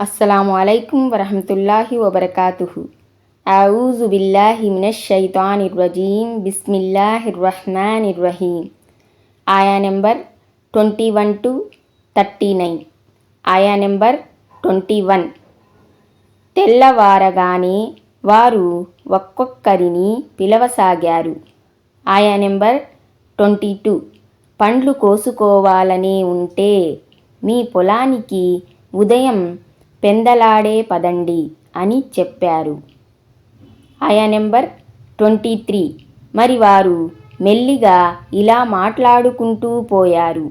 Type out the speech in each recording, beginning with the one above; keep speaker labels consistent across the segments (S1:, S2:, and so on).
S1: అస్సలాము అలైకుం వరహమతుల్లాహి వబర్కాతు ఆఊజు బిల్లాహి మినష్ షైతానిర్ రజీం బిస్మిల్లాహిర్ రహ్మానిర్ రహీం ఆయా number twenty one to thirty nine. ఆయా నెంబర్ ట్వంటీ వన్. తెల్లవారగానే వారు ఒక్కొక్కరిని పిలవసాగారు. ఆయా నెంబర్ ట్వంటీ టూ. పండ్లు కోసుకోవాలనే ఉంటే మీ పొలానికి ఉదయం పెందలాడే పదండి అని చెప్పారు. ఆయా నెంబర్ ట్వంటీ త్రీ. మరి వారు మెల్లిగా ఇలా మాట్లాడుకుంటూ పోయారు.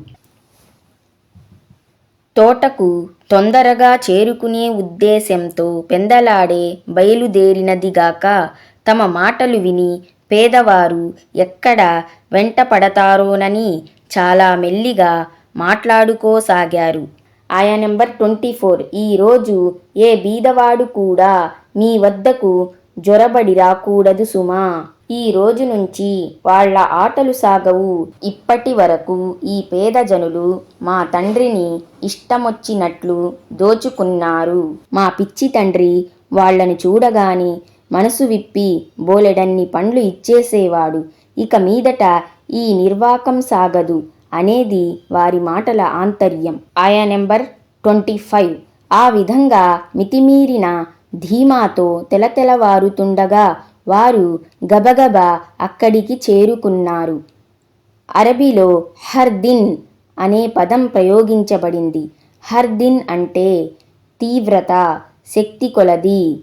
S1: తోటకు తొందరగా చేరుకునే ఉద్దేశంతో పెందలాడే బయలుదేరినదిగాక తమ మాటలు విని పేదవారు ఎక్కడ వెంట పడతారోనని చాలా మెల్లిగా మాట్లాడుకోసాగారు. ఆయా నెంబర్ ట్వంటీ ఫోర్. ఈరోజు ఏ బీదవాడు కూడా మీ వద్దకు జొరబడి రాకూడదు సుమా. ఈ రోజు నుంచి వాళ్ళ ఆటలు సాగవు. ఇప్పటి వరకు ఈ పేద జనులు మా తండ్రిని ఇష్టమొచ్చినట్లు దోచుకున్నారు. మా పిచ్చి తండ్రి వాళ్ళను చూడగాని మనసు విప్పి బోలెడన్ని పండ్లు ఇచ్చేసేవాడు. ఇక మీదట ఈ నిర్వాకం సాగదు. అనేది వారి మాటల ఆంతర్యం. ఆయా నెంబర్ ట్వంటీ ఫైవ్. ఆ విధంగా మితిమీరిన ధీమాతో తెలతెలవారుతుండగా వారు గబగబా అక్కడికి చేరుకున్నారు. అరబీలో హర్దిన్ అనే పదం ప్రయోగించబడింది. హర్దిన్ అంటే తీవ్రత శక్తి కొలది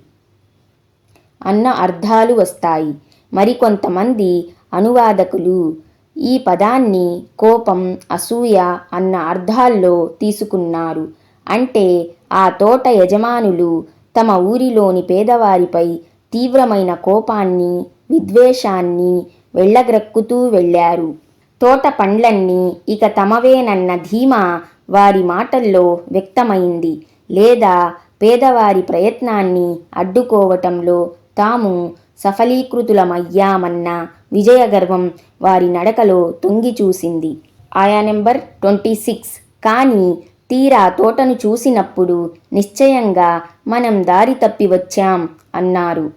S1: అన్న అర్థాలు వస్తాయి. మరికొంతమంది అనువాదకులు ఈ పదాన్ని కోపం అసూయ అన్న అర్థాల్లో తీసుకున్నారు. అంటే ఆ తోట యజమానులు తమ ఊరిలోని పేదవారిపై తీవ్రమైన కోపాన్ని విద్వేషాన్ని వెళ్ళగ్రక్కుతూ వెళ్ళారు. తోట పండ్లన్నీ ఇక తమవేనన్న ధీమా వారి మాటల్లో వ్యక్తమైంది. లేదా పేదవారి ప్రయత్నాన్ని అడ్డుకోవటంలో తాము సఫలీకృతులమయ్యామన్న విజయగర్వం వారి నడకలో తొంగి చూసింది ఆయా నెంబర్ ట్వంటీ సిక్స్. కానీ తీరా తోటను చూసినప్పుడు నిశ్చయంగా మనం దారి తప్పి వచ్చాం అన్నారు.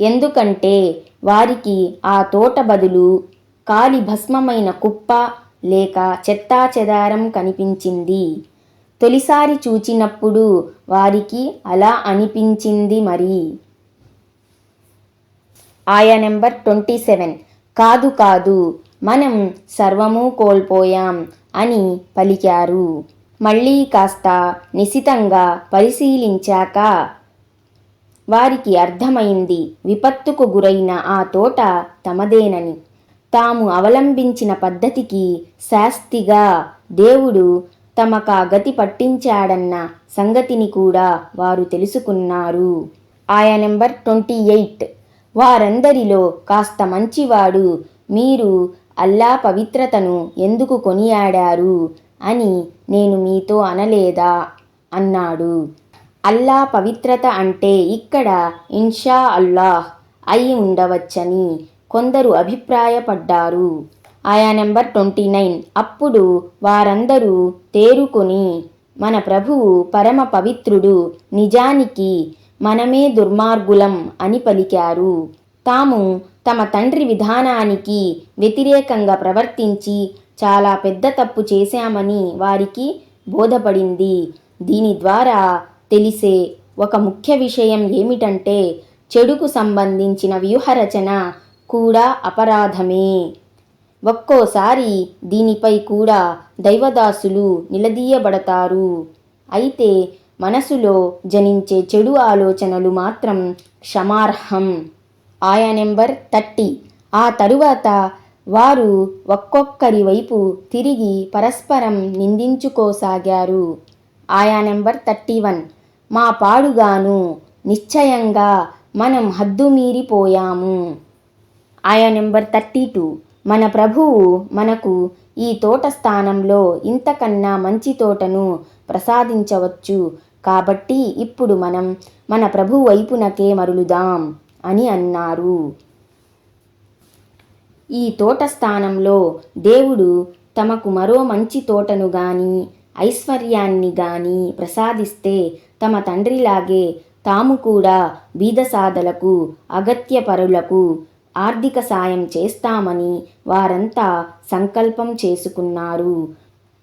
S1: ఎందుకంటే వారికి ఆ తోట బదులు కాలి భస్మమైన కుప్ప లేక చెత్తా చెదారం కనిపించింది. తొలిసారి చూచినప్పుడు వారికి అలా అనిపించింది మరి. ఆయా నెంబర్ ట్వంటీ సెవెన్. కాదు కాదు మనం సర్వము కోల్పోయాం అని పలికారు. మళ్ళీ కాస్త నిశితంగా పరిశీలించాక వారికి అర్థమైంది విపత్తుకు గురైన ఆ తోట తమదేనని. తాము అవలంబించిన పద్ధతికి శాస్తిగా దేవుడు తమకా గతి పట్టించాడన్న సంగతిని కూడా వారు తెలుసుకున్నారు. ఆయా నెంబర్ ట్వంటీ ఎయిట్. వారందరిలో కాస్త మంచివాడు. మీరు అల్లా పవిత్రతను ఎందుకు కొనియాడారు అని నేను మీతో అనలేదా? అన్నాడు. అల్లా పవిత్రత అంటే ఇక్కడ ఇన్షా అల్లాహ్ అయి ఉండవచ్చని కొందరు అభిప్రాయపడ్డారు. ఆయా నెంబర్ ట్వంటీ నైన్. అప్పుడు వారందరూ తేరుకొని మన ప్రభువు పరమ పవిత్రుడు నిజానికి మనమే దుర్మార్గులం అని పలికారు. తాము తమ తండ్రి విధానానికి వ్యతిరేకంగా ప్రవర్తించి చాలా పెద్ద తప్పు చేశామని వారికి బోధపడింది. దీని ద్వారా తెలిసే ఒక ముఖ్య విషయం ఏమిటంటే చెడుకు సంబంధించిన వ్యూహరచన కూడా అపరాధమే. ఒక్కోసారి దీనిపై కూడా దైవదాసులు నిలదీయబడతారు. అయితే మనసులో జనించే చెడు ఆలోచనలు మాత్రం క్షమార్హం. ఆయా నెంబర్ థర్టీ. ఆ తరువాత వారు ఒక్కొక్కరి వైపు తిరిగి పరస్పరం నిందించుకోసాగారు. ఆయా నెంబర్ థర్టీ వన్. మా పాడుగాను. నిశ్చయంగా మనం హద్దు మీరిపోయాము ఆయా నెంబర్ థర్టీ టూ. మన ప్రభువు మనకు ఈ తోట స్థానంలో ఇంతకన్నా మంచి తోటను ప్రసాదించవచ్చు. కాబట్టి ఇప్పుడు మనం మన ప్రభు వైపునకే మరులుదాం అని అన్నారు. ఈ తోట స్థానంలో దేవుడు తమకు మరో మంచి తోటను గాని ఐశ్వర్యాన్ని గాని ప్రసాదిస్తే తమ తండ్రిలాగే తాము కూడా బీదసాదలకు అగత్యపరులకు ఆర్థిక సాయం చేస్తామని వారంతా సంకల్పం చేసుకున్నారు.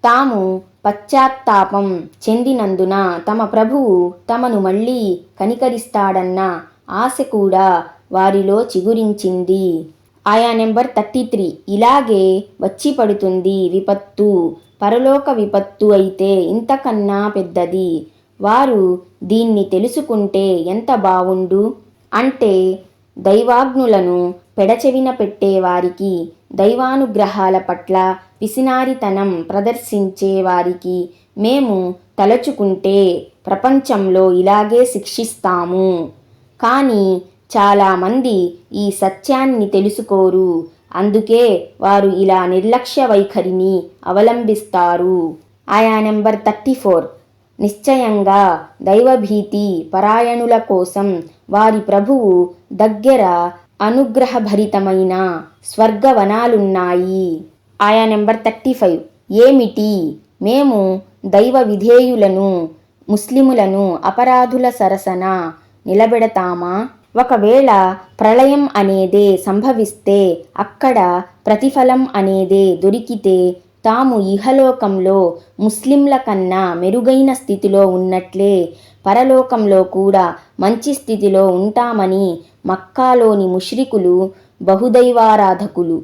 S1: తాము పశ్చాత్తాపం చెందినందున తమ ప్రభువు తమను మళ్ళీ కనికరిస్తాడన్న ఆశ కూడా వారిలో చిగురించింది. ఆయా నెంబర్ థర్టీ త్రీ. ఇలాగే వచ్చి పడుతుంది విపత్తు పరలోక విపత్తు అయితే ఇంతకన్నా పెద్దది. వారు దీన్ని తెలుసుకుంటే ఎంత బావుండు? అంటే దైవాగ్నులను పెడచెవిన పెట్టేవారికి దైవానుగ్రహాల పట్ల పిసినారితనం ప్రదర్శించే వారికి మేము తలచుకుంటే ప్రపంచంలో ఇలాగే శిక్షిస్తాము. కానీ చాలామంది ఈ సత్యాన్ని తెలుసుకోరు. అందుకే వారు ఇలా నిర్లక్ష్య వైఖరిని అవలంబిస్తారు. ఆయా నెంబర్ థర్టీ ఫోర్. నిశ్చయంగా దైవభీతి పరాయణుల కోసం వారి ప్రభువు దగ్గర అనుగ్రహభరితమైన స్వర్గవనాలున్నాయి. ఆయా నెంబర్ థర్టీ ఫైవ్. ఏమిటి? మేము దైవ విధేయులను ముస్లిములను అపరాధుల సరసన నిలబెడతామా? ఒకవేళ ప్రళయం అనేదే సంభవిస్తే అక్కడ ప్రతిఫలం అనేదే దొరికితే తాము ఇహలోకంలో ముస్లింల కన్నా మెరుగైన స్థితిలో ఉన్నట్లే పరలోకంలో కూడా మంచి స్థితిలో ఉంటామని మక్కాలోని ముష్రికులు బహుదైవారాధకులు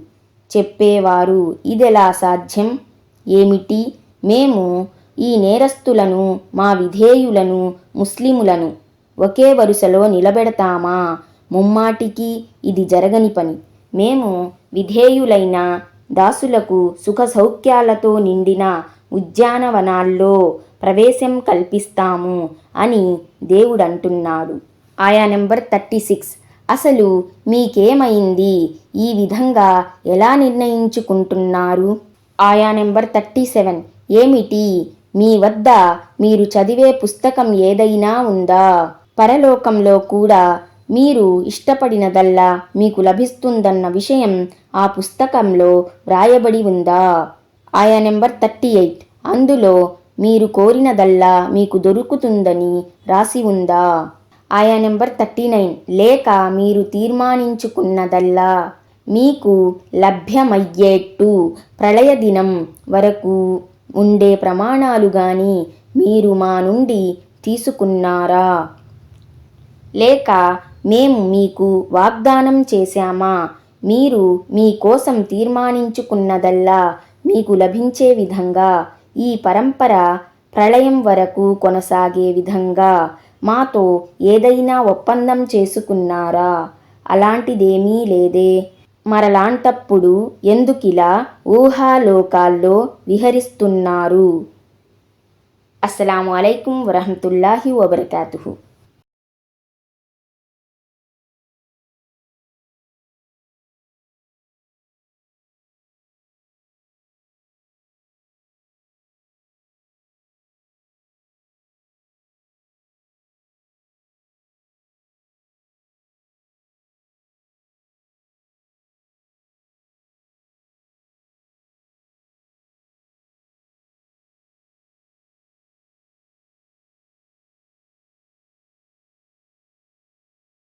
S1: చెప్పేవారు. ఇదెలా సాధ్యం? ఏమిటి? మేము ఈ నేరస్తులను మా విధేయులను ముస్లిములను ఒకే వరుసలో నిలబెడతామా? ముమ్మాటికి ఇది జరగని పని. మేము విధేయులైన దాసులకు సుఖ సౌఖ్యాలతో నిండిన ఉద్యానవనాల్లో ప్రవేశం కల్పిస్తాము అని దేవుడంటున్నాడు. ఆయా నెంబర్ థర్టీ సిక్స్. అసలు మీకేమైంది? ఈ విధంగా ఎలా నిర్ణయించుకుంటున్నారు? ఆయా నెంబర్ థర్టీ సెవెన్. ఏమిటి? మీ వద్ద మీరు చదివే పుస్తకం ఏదైనా ఉందా? పరలోకంలో కూడా మీరు ఇష్టపడినదల్లా మీకు లభిస్తుందన్న విషయం ఆ పుస్తకంలో వ్రాయబడి ఉందా? ఆయా నెంబర్ థర్టీ ఎయిట్. అందులో మీరు కోరినదల్లా మీకు దొరుకుతుందని రాసి ఉందా? ఆయా నెంబర్ థర్టీ నైన్. లేక మీరు తీర్మానించుకున్నదల్లా మీకు లభ్యమయ్యేట్టు ప్రళయ దినం వరకు ఉండే ప్రమాణాలు గాని మీరు మా నుండి తీసుకున్నారా? లేక మేము మీకు వాగ్దానం చేశామా? మీరు మీ కోసం తీర్మానించుకున్నదల్లా మీకు లభించే విధంగా ఈ పరంపర ప్రళయం వరకు కొనసాగే విధంగా మాతో ఏదైనా ఒప్పందం చేసుకున్నారా? అలాంటిదేమీ లేదే. మరలాంటప్పుడు ఎందుకిలా ఊహాలోకాల్లో విహరిస్తున్నారు? అస్సలాము అలైకుం వరహతుల్లాహి వబర్కాతు